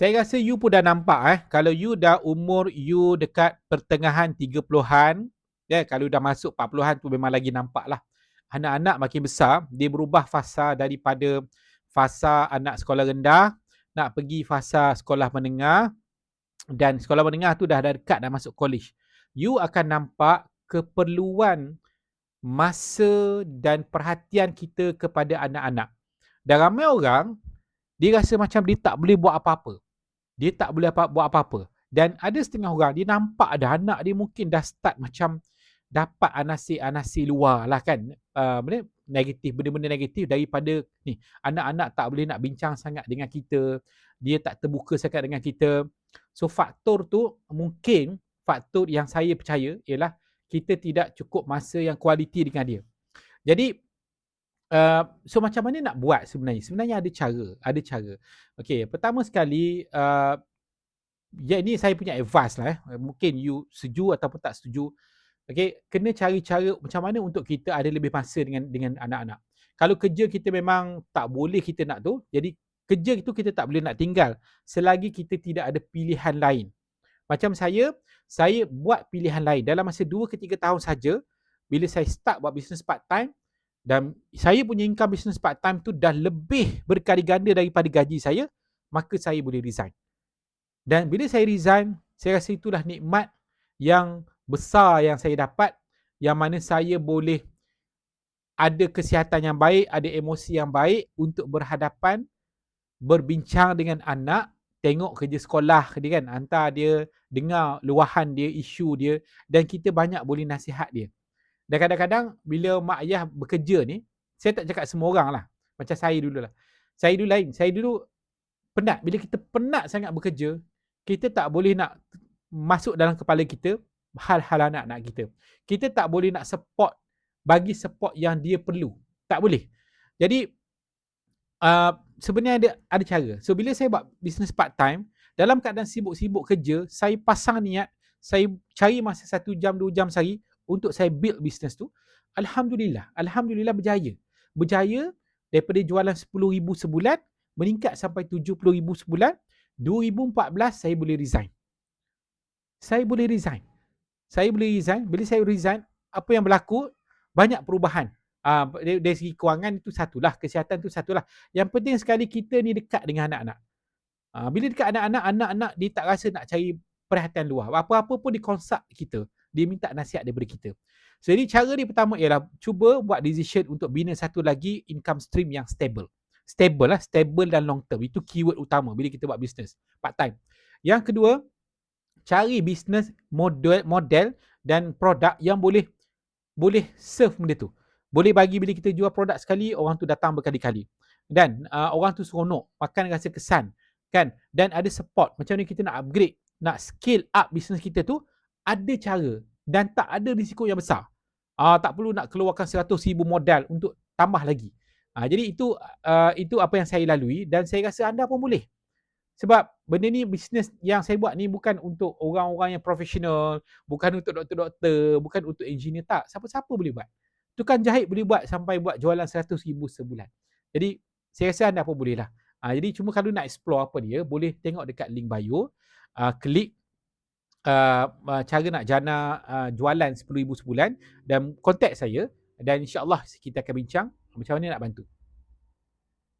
Saya rasa you pun dah nampak eh. Kalau you dah umur you dekat pertengahan 30-an, ya, kalau dah masuk 40-an tu memang lagi nampak lah. Anak-anak makin besar, dia berubah fasa daripada fasa anak sekolah rendah, nak pergi fasa sekolah menengah, dan sekolah menengah tu dah, dah dekat dah masuk college. You akan nampak keperluan masa dan perhatian kita kepada anak-anak. Dan ramai orang dia rasa macam dia tak boleh buat apa-apa. Dia tak boleh apa, buat apa-apa. Dan ada setengah orang, dia nampak ada anak dia mungkin dah start macam dapat anasi-anasi luar lah kan. Uh, negatif, benda-benda negatif daripada ni. Anak-anak tak boleh nak bincang sangat dengan kita. Dia tak terbuka sangat dengan kita. So faktor tu mungkin faktor yang saya percaya ialah kita tidak cukup masa yang kualiti dengan dia. Jadi Uh, so macam mana nak buat sebenarnya? Sebenarnya ada cara, ada cara. Okay, pertama sekali, uh, ya ini saya punya advice lah. Eh. Mungkin you setuju ataupun tak setuju. Okay, kena cari cara macam mana untuk kita ada lebih masa dengan dengan anak-anak. Kalau kerja kita memang tak boleh kita nak tu, jadi kerja itu kita tak boleh nak tinggal selagi kita tidak ada pilihan lain. Macam saya, saya buat pilihan lain. Dalam masa 2 ke 3 tahun saja, bila saya start buat bisnes part time, dan saya punya income business part time tu dah lebih berkali ganda daripada gaji saya, maka saya boleh resign. Dan bila saya resign, saya rasa itulah nikmat yang besar yang saya dapat yang mana saya boleh ada kesihatan yang baik, ada emosi yang baik untuk berhadapan berbincang dengan anak, tengok kerja sekolah dia kan, hantar dia, dengar luahan dia, isu dia dan kita banyak boleh nasihat dia. Dan kadang-kadang bila mak ayah bekerja ni, saya tak cakap semua orang lah. Macam saya dulu lah. Saya dulu lain. Saya dulu penat. Bila kita penat sangat bekerja, kita tak boleh nak masuk dalam kepala kita hal-hal anak-anak kita. Kita tak boleh nak support, bagi support yang dia perlu. Tak boleh. Jadi, uh, sebenarnya ada, ada cara. So, bila saya buat business part time, dalam keadaan sibuk-sibuk kerja, saya pasang niat, saya cari masa satu jam, dua jam sehari, untuk saya build business tu alhamdulillah alhamdulillah berjaya. Berjaya daripada jualan 10000 sebulan meningkat sampai 70000 sebulan 2014 saya boleh resign. Saya boleh resign. Saya boleh resign. Bila saya resign apa yang berlaku? Banyak perubahan. Uh, dari, segi kewangan itu satulah kesihatan itu satulah. Yang penting sekali kita ni dekat dengan anak-anak. Uh, bila dekat anak-anak anak-anak dia tak rasa nak cari perhatian luar. Apa-apa pun dikonsult kita dia minta nasihat daripada kita. Jadi cara dia pertama ialah cuba buat decision untuk bina satu lagi income stream yang stable. Stable lah, stable dan long term. Itu keyword utama bila kita buat business part time. Yang kedua, cari business model model dan produk yang boleh boleh serve benda tu. Boleh bagi bila kita jual produk sekali, orang tu datang berkali-kali. Dan uh, orang tu seronok, makan rasa kesan. kan? Dan ada support. Macam ni kita nak upgrade, nak scale up business kita tu, ada cara dan tak ada risiko yang besar. Uh, tak perlu nak keluarkan 100 ribu modal untuk tambah lagi. Uh, jadi itu uh, itu apa yang saya lalui dan saya rasa anda pun boleh. Sebab benda ni bisnes yang saya buat ni bukan untuk orang-orang yang profesional, bukan untuk doktor-doktor, bukan untuk engineer tak. Siapa-siapa boleh buat. Tukang jahit boleh buat sampai buat jualan 100 ribu sebulan. Jadi saya rasa anda pun boleh lah. Uh, jadi cuma kalau nak explore apa dia, boleh tengok dekat link bio. Uh, klik uh, cara nak jana uh, jualan RM10,000 sebulan dan kontak saya dan insyaAllah kita akan bincang macam mana nak bantu.